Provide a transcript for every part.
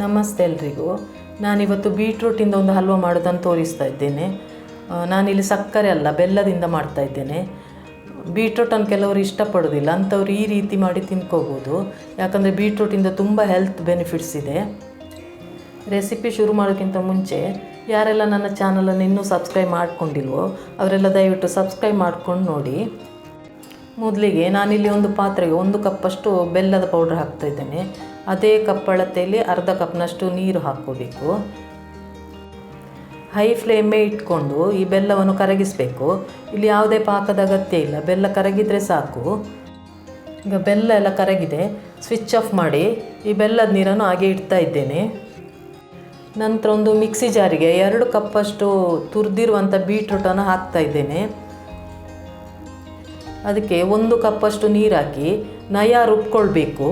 ನಮಸ್ತೆ ಎಲ್ರಿಗೂ. ನಾನಿವತ್ತು ಬೀಟ್ರೂಟಿಂದ ಒಂದು ಹಲ್ವ ಮಾಡೋದನ್ನು ತೋರಿಸ್ತಾ ಇದ್ದೇನೆ. ನಾನಿಲ್ಲಿ ಸಕ್ಕರೆ ಅಲ್ಲ, ಬೆಲ್ಲದಿಂದ ಮಾಡ್ತಾ ಇದ್ದೇನೆ. ಬೀಟ್ರೂಟನ್ನು ಕೆಲವರು ಇಷ್ಟಪಡೋದಿಲ್ಲ, ಅಂಥವ್ರು ಈ ರೀತಿ ಮಾಡಿ ತಿನ್ಕೋಬೋದು. ಯಾಕಂದರೆ ಬೀಟ್ರೂಟಿಂದ ತುಂಬ ಹೆಲ್ತ್ ಬೆನಿಫಿಟ್ಸ್ ಇದೆ. ರೆಸಿಪಿ ಶುರು ಮಾಡೋಕ್ಕಿಂತ ಮುಂಚೆ, ಯಾರೆಲ್ಲ ನನ್ನ ಚಾನಲನ್ನು ಇನ್ನೂ ಸಬ್ಸ್ಕ್ರೈಬ್ ಮಾಡ್ಕೊಂಡಿಲ್ವೋ, ಅವರೆಲ್ಲ ದಯವಿಟ್ಟು ಸಬ್ಸ್ಕ್ರೈಬ್ ಮಾಡ್ಕೊಂಡು ನೋಡಿ. ಮೊದಲಿಗೆ ನಾನಿಲ್ಲಿ ಒಂದು ಪಾತ್ರೆಗೆ ಒಂದು ಕಪ್ಪಷ್ಟು ಬೆಲ್ಲದ ಪೌಡ್ರ್ ಹಾಕ್ತಾ ಇದ್ದೇನೆ. ಅದೇ ಕಪ್ ಅಳತೆಯಲ್ಲಿ ಅರ್ಧ ಕಪ್ನಷ್ಟು ನೀರು ಹಾಕ್ಕೋಬೇಕು. ಹೈ ಫ್ಲೇಮೇ ಇಟ್ಕೊಂಡು ಈ ಬೆಲ್ಲವನ್ನು ಕರಗಿಸಬೇಕು. ಇಲ್ಲಿ ಯಾವುದೇ ಪಾಕದ ಅಗತ್ಯ ಇಲ್ಲ. ಬೆಲ್ಲ ಕರಗಿದರೆ ಸಾಕು. ಈಗ ಬೆಲ್ಲ ಎಲ್ಲ ಕರಗಿದೆ. ಸ್ವಿಚ್ ಆಫ್ ಮಾಡಿ ಈ ಬೆಲ್ಲದ ನೀರನ್ನು ಹಾಗೆ ಇಡ್ತಾ ಇದ್ದೇನೆ. ನಂತರ ಒಂದು ಮಿಕ್ಸಿ ಜಾರಿಗೆ ಎರಡು ಕಪ್ಪಷ್ಟು ತುರಿದಿರುವಂಥ ಬೀಟ್ರೂಟನ್ನು ಹಾಕ್ತಾ ಇದ್ದೇನೆ. ಅದಕ್ಕೆ ಒಂದು ಕಪ್ಪಷ್ಟು ನೀರು ಹಾಕಿ ನಯ ರುಬ್ಕೊಳ್ಬೇಕು.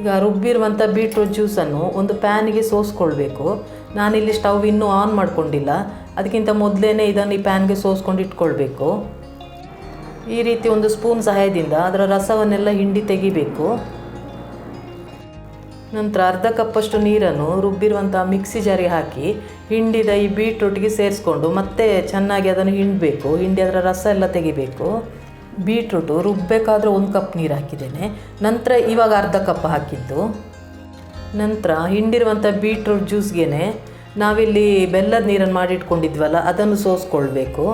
ಈಗ ರುಬ್ಬಿರುವಂಥ ಬೀಟ್ರೂಟ್ ಜ್ಯೂಸನ್ನು ಒಂದು ಪ್ಯಾನಿಗೆ ಸೋಸ್ಕೊಳ್ಬೇಕು. ನಾನಿಲ್ಲಿ ಸ್ಟವ್ ಇನ್ನೂ ಆನ್ ಮಾಡ್ಕೊಂಡಿಲ್ಲ. ಅದಕ್ಕಿಂತ ಮೊದಲೇ ಇದನ್ನು ಈ ಪ್ಯಾನ್ಗೆ ಸೋಸ್ಕೊಂಡು ಇಟ್ಕೊಳ್ಬೇಕು. ಈ ರೀತಿ ಒಂದು ಸ್ಪೂನ್ ಸಹಾಯದಿಂದ ಅದರ ರಸವನ್ನೆಲ್ಲ ಹಿಂಡಿ ತೆಗಿಬೇಕು. ನಂತರ ಅರ್ಧ ಕಪ್ಪಷ್ಟು ನೀರನ್ನು ರುಬ್ಬಿರುವಂಥ ಮಿಕ್ಸಿ ಜಾರಿಗೆ ಹಾಕಿ ಹಿಂಡಿದ ಈ ಬೀಟ್ರೂಟ್ಗೆ ಸೇರಿಸ್ಕೊಂಡು ಮತ್ತೆ ಚೆನ್ನಾಗಿ ಅದನ್ನು ಹಿಂಡಬೇಕು. ಹಿಂಡಿ ಅದರ ರಸ ಎಲ್ಲ ತೆಗಿಬೇಕು. ಬೀಟ್ರೂಟು ರುಬ್ಬಬೇಕಾದ್ರೆ ಒಂದು ಕಪ್ ನೀರು ಹಾಕಿದ್ದೇನೆ. ನಂತರ ಇವಾಗ ಅರ್ಧ ಕಪ್ ಹಾಕಿದ್ದು. ನಂತರ ಹಿಂಡಿರುವಂಥ ಬೀಟ್ರೂಟ್ ಜ್ಯೂಸ್ಗೆ ನಾವಿಲ್ಲಿ ಬೆಲ್ಲದ ನೀರನ್ನು ಮಾಡಿಟ್ಕೊಂಡಿದ್ವಲ್ಲ, ಅದನ್ನು ಸೋಸ್ಕೊಳ್ಬೇಕು.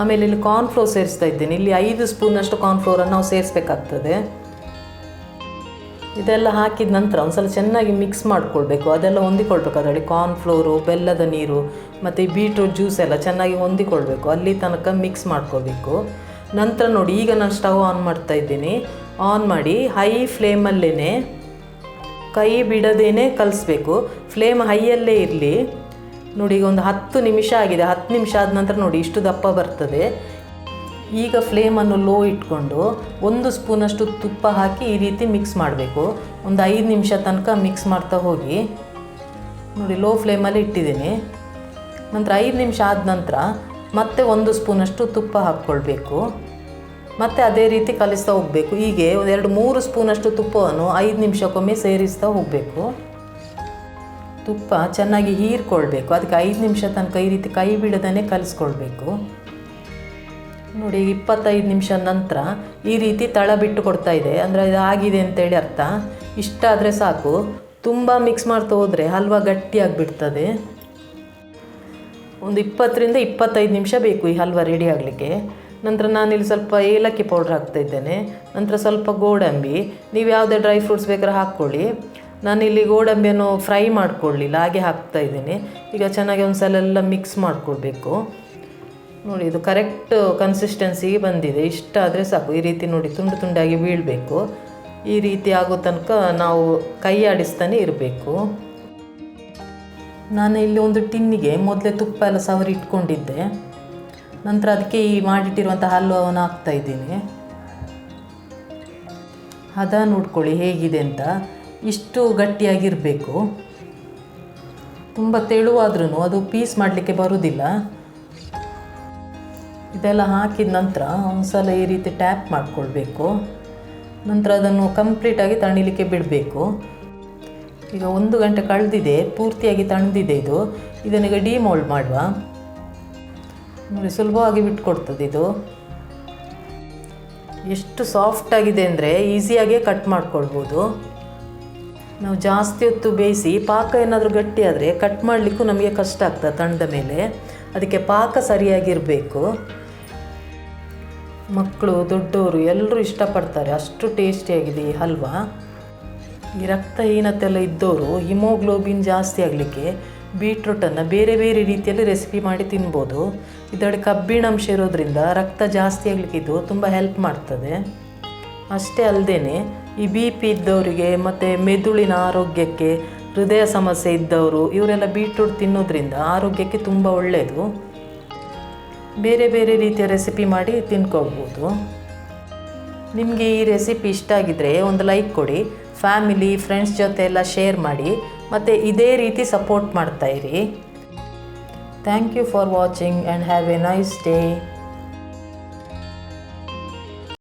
ಆಮೇಲೆ ಇಲ್ಲಿ ಕಾರ್ನ್ಫ್ಲೋರ್ ಸೇರಿಸ್ತಾ ಇದ್ದೇನೆ. ಇಲ್ಲಿ ಐದು ಸ್ಪೂನಷ್ಟು ಕಾರ್ನ್ಫ್ಲೋರನ್ನು ನಾವು ಸೇರಿಸ್ಬೇಕಾಗ್ತದೆ. ಇದೆಲ್ಲ ಹಾಕಿದ ನಂತರ ಒಂದ್ಸಲ ಚೆನ್ನಾಗಿ ಮಿಕ್ಸ್ ಮಾಡ್ಕೊಳ್ಬೇಕು. ಅದೆಲ್ಲ ಹೊಂದಿಕೊಳ್ಬೇಕು. ಅದರಲ್ಲಿ ಕಾರ್ನ್ಫ್ಲೋರು ಬೆಲ್ಲದ ನೀರು, ಮತ್ತು ಬೀಟ್ರೂಟ್ ಜ್ಯೂಸ್ ಎಲ್ಲ ಚೆನ್ನಾಗಿ ಹೊಂದಿಕೊಳ್ಬೇಕು. ಅಲ್ಲಿ ತನಕ ಮಿಕ್ಸ್ ಮಾಡ್ಕೋಬೇಕು. ನಂತರ ನೋಡಿ, ಈಗ ನಾನು ಸ್ಟವ್ ಆನ್ ಮಾಡ್ತಾ ಇದ್ದೀನಿ. ಆನ್ ಮಾಡಿ ಹೈ ಫ್ಲೇಮಲ್ಲೇ ಕೈ ಬಿಡದೇನೆ ಕಲಿಸ್ಬೇಕು. ಫ್ಲೇಮ್ ಹೈಯಲ್ಲೇ ಇರಲಿ. ನೋಡಿ, ಈಗ ಒಂದು ಹತ್ತು ನಿಮಿಷ ಆಗಿದೆ. ಹತ್ತು ನಿಮಿಷ ಆದ ನಂತರ ನೋಡಿ, ಇಷ್ಟು ದಪ್ಪ ಬರ್ತದೆ. ಈಗ ಫ್ಲೇಮನ್ನು ಲೋ ಇಟ್ಕೊಂಡು ಒಂದು ಸ್ಪೂನಷ್ಟು ತುಪ್ಪ ಹಾಕಿ ಈ ರೀತಿ ಮಿಕ್ಸ್ ಮಾಡಬೇಕು. ಒಂದು ಐದು ನಿಮಿಷ ತನಕ ಮಿಕ್ಸ್ ಮಾಡ್ತಾ ಹೋಗಿ. ನೋಡಿ ಲೋ ಫ್ಲೇಮಲ್ಲಿ ಇಟ್ಟಿದ್ದೀನಿ. ನಂತರ ಐದು ನಿಮಿಷ ಆದ ನಂತರ ಮತ್ತೆ ಒಂದು ಸ್ಪೂನಷ್ಟು ತುಪ್ಪ ಹಾಕ್ಕೊಳ್ಬೇಕು. ಮತ್ತು ಅದೇ ರೀತಿ ಕಲಿಸ್ತಾ ಹೋಗಬೇಕು. ಹೀಗೆ ಒಂದೆರಡು ಮೂರು ಸ್ಪೂನಷ್ಟು ತುಪ್ಪವನ್ನು ಐದು ನಿಮಿಷಕ್ಕೊಮ್ಮೆ ಸೇರಿಸ್ತಾ ಹೋಗಬೇಕು. ತುಪ್ಪ ಚೆನ್ನಾಗಿ ಹೀರ್ಕೊಳ್ಬೇಕು. ಅದಕ್ಕೆ ಐದು ನಿಮಿಷ ತನಕ ಈ ರೀತಿ ಕೈ ಬಿಡದೇ ಕಲಿಸ್ಕೊಳ್ಬೇಕು. ನೋಡಿ, ಇಪ್ಪತ್ತೈದು ನಿಮಿಷ ನಂತರ ಈ ರೀತಿ ತಳ ಬಿಟ್ಟು ಕೊಡ್ತಾ ಇದೆ. ಅಂದರೆ ಇದು ಆಗಿದೆ ಅಂತೇಳಿ ಅರ್ಥ. ಇಷ್ಟ ಆದರೆ ಸಾಕು. ತುಂಬ ಮಿಕ್ಸ್ ಮಾಡ್ತಾ ಹೋದರೆ ಹಲ್ವ ಗಟ್ಟಿಯಾಗಿಬಿಡ್ತದೆ ಒಂದು ಇಪ್ಪತ್ತರಿಂದ ಇಪ್ಪತ್ತೈದು ನಿಮಿಷ ಬೇಕು ಈ ಹಲ್ವ ರೆಡಿ ಆಗಲಿಕ್ಕೆ. ನಂತರ ನಾನಿಲ್ಲಿ ಸ್ವಲ್ಪ ಏಲಕ್ಕಿ ಪೌಡ್ರ್ ಹಾಕ್ತಾ ಇದ್ದೇನೆ. ನಂತರ ಸ್ವಲ್ಪ ಗೋಡಂಬಿ. ನೀವು ಯಾವುದೇ ಡ್ರೈ ಫ್ರೂಟ್ಸ್ ಬೇಕಾದ್ರೆ ಹಾಕ್ಕೊಳ್ಳಿ. ನಾನಿಲ್ಲಿ ಗೋಡಂಬಿಯನ್ನು ಫ್ರೈ ಮಾಡ್ಕೊಳ್ಳಿಲ್ಲ, ಹಾಗೆ ಹಾಕ್ತಾ ಇದ್ದೀನಿ. ಈಗ ಚೆನ್ನಾಗಿ ಒಂದು ಸಲ ಎಲ್ಲ ಮಿಕ್ಸ್ ಮಾಡ್ಕೊಳ್ಬೇಕು. ನೋಡಿ, ಇದು ಕರೆಕ್ಟ್ ಕನ್ಸಿಸ್ಟೆನ್ಸಿಗೆ ಬಂದಿದೆ. ಇಷ್ಟಾದರೆ ಸಾಕು. ಈ ರೀತಿ ನೋಡಿ, ತುಂಡು ತುಂಡಾಗಿ ಬೀಳಬೇಕು. ಈ ರೀತಿ ಆಗೋ ತನಕ ನಾವು ಕೈ ಆಡಿಸ್ತಾನೆ ಇರಬೇಕು. ನಾನು ಇಲ್ಲಿ ಒಂದು ಟಿನ್ನಿಗೆ ಮೊದಲೇ ತುಪ್ಪ ಎಲ್ಲ ಸವರಿ ಇಟ್ಕೊಂಡಿದ್ದೆ. ನಂತರ ಅದಕ್ಕೆ ಈ ಮಾಡಿಟ್ಟಿರುವಂಥ ಹಲ್ವವನ್ನು ಹಾಕ್ತಾ ಇದ್ದೀನಿ. ಹದ ನೋಡ್ಕೊಳ್ಳಿ ಹೇಗಿದೆ ಅಂತ. ಇಷ್ಟು ಗಟ್ಟಿಯಾಗಿರಬೇಕು. ತುಂಬ ತೆಳುವಾದ್ರೂ ಅದು ಪೀಸ್ ಮಾಡಲಿಕ್ಕೆ ಬರೋದಿಲ್ಲ. ಇದೆಲ್ಲ ಹಾಕಿದ ನಂತರ ಒಂದ್ಸಲ ಈ ರೀತಿ ಟ್ಯಾಪ್ ಮಾಡಿಕೊಳ್ಬೇಕು. ನಂತರ ಅದನ್ನು ಕಂಪ್ಲೀಟಾಗಿ ತಣಿಲಿಕ್ಕೆ ಬಿಡಬೇಕು. ಈಗ ಒಂದು ಗಂಟೆ ಕಳೆದಿದೆ, ಪೂರ್ತಿಯಾಗಿ ತಣ್ಣದಿದೆ ಇದು. ಇದನ್ನೀಗ ಡಿಮೋಲ್ಡ್ ಮಾಡುವ. ನೋಡಿ, ಸುಲಭವಾಗಿ ಬಿಟ್ಕೊಡ್ತದೆ ಇದು. ಎಷ್ಟು ಸಾಫ್ಟ್ ಆಗಿದೆ ಅಂದರೆ ಈಸಿಯಾಗೇ ಕಟ್ ಮಾಡ್ಕೊಳ್ಬೋದು. ನಾವು ಜಾಸ್ತಿ ಹೊತ್ತು ಬೇಯಿಸಿ, ಪಾಕ ಏನಾದರೂ ಗಟ್ಟಿ ಆದರೆ ಕಟ್ ಮಾಡಲಿಕ್ಕೂ ನಮಗೆ ಕಷ್ಟ ಆಗ್ತದೆ ತಣ್ಣದ ಮೇಲೆ. ಅದಕ್ಕೆ ಪಾಕ ಸರಿಯಾಗಿರಬೇಕು. ಮಕ್ಕಳು ದೊಡ್ಡವರು ಎಲ್ಲರೂ ಇಷ್ಟಪಡ್ತಾರೆ. ಅಷ್ಟು ಟೇಸ್ಟಿಯಾಗಿದೆ ಈ ಹಲ್ವಾ. ಈ ರಕ್ತಹೀನತೆ ಎಲ್ಲ ಇದ್ದವರು ಹಿಮೋಗ್ಲೋಬಿನ್ ಜಾಸ್ತಿ ಆಗಲಿಕ್ಕೆ ಬೀಟ್ರೂಟನ್ನು ಬೇರೆ ಬೇರೆ ರೀತಿಯಲ್ಲಿ ರೆಸಿಪಿ ಮಾಡಿ ತಿನ್ಬೋದು. ಇದರಲ್ಲಿ ಕಬ್ಬಿಣಾಂಶ ಇರೋದ್ರಿಂದ ರಕ್ತ ಜಾಸ್ತಿ ಆಗಲಿಕ್ಕೆ ಇದು ತುಂಬ ಹೆಲ್ಪ್ ಮಾಡ್ತದೆ. ಅಷ್ಟೇ ಅಲ್ಲದೇ ಈ ಬಿ ಪಿ ಇದ್ದವರಿಗೆ ಮತ್ತು ಮೆದುಳಿನ ಆರೋಗ್ಯಕ್ಕೆ ಹೃದಯ ಸಮಸ್ಯೆ ಇದ್ದವರು, ಇವರೆಲ್ಲ ಬೀಟ್ರೂಟ್ ತಿನ್ನೋದ್ರಿಂದ ಆರೋಗ್ಯಕ್ಕೆ ತುಂಬ ಒಳ್ಳೆಯದು ಬೇರೆ ಬೇರೆ ರೀತಿಯ ರೆಸಿಪಿ ಮಾಡಿ ತಿನ್ಕೋಬೋದು. ನಿಮಗೆ ಈ ರೆಸಿಪಿ ಇಷ್ಟ ಆಗಿದ್ದರೆ ಒಂದು ಲೈಕ್ ಕೊಡಿ, ಫ್ಯಾಮಿಲಿ, ಫ್ರೆಂಡ್ಸ್ ಜೊತೆ ಎಲ್ಲ ಶೇರ್ ಮಾಡಿ, ಮತ್ತು ಇದೇ ರೀತಿ support ಮಾಡ್ತಾಯಿರಿ thank you for watching and have a nice day.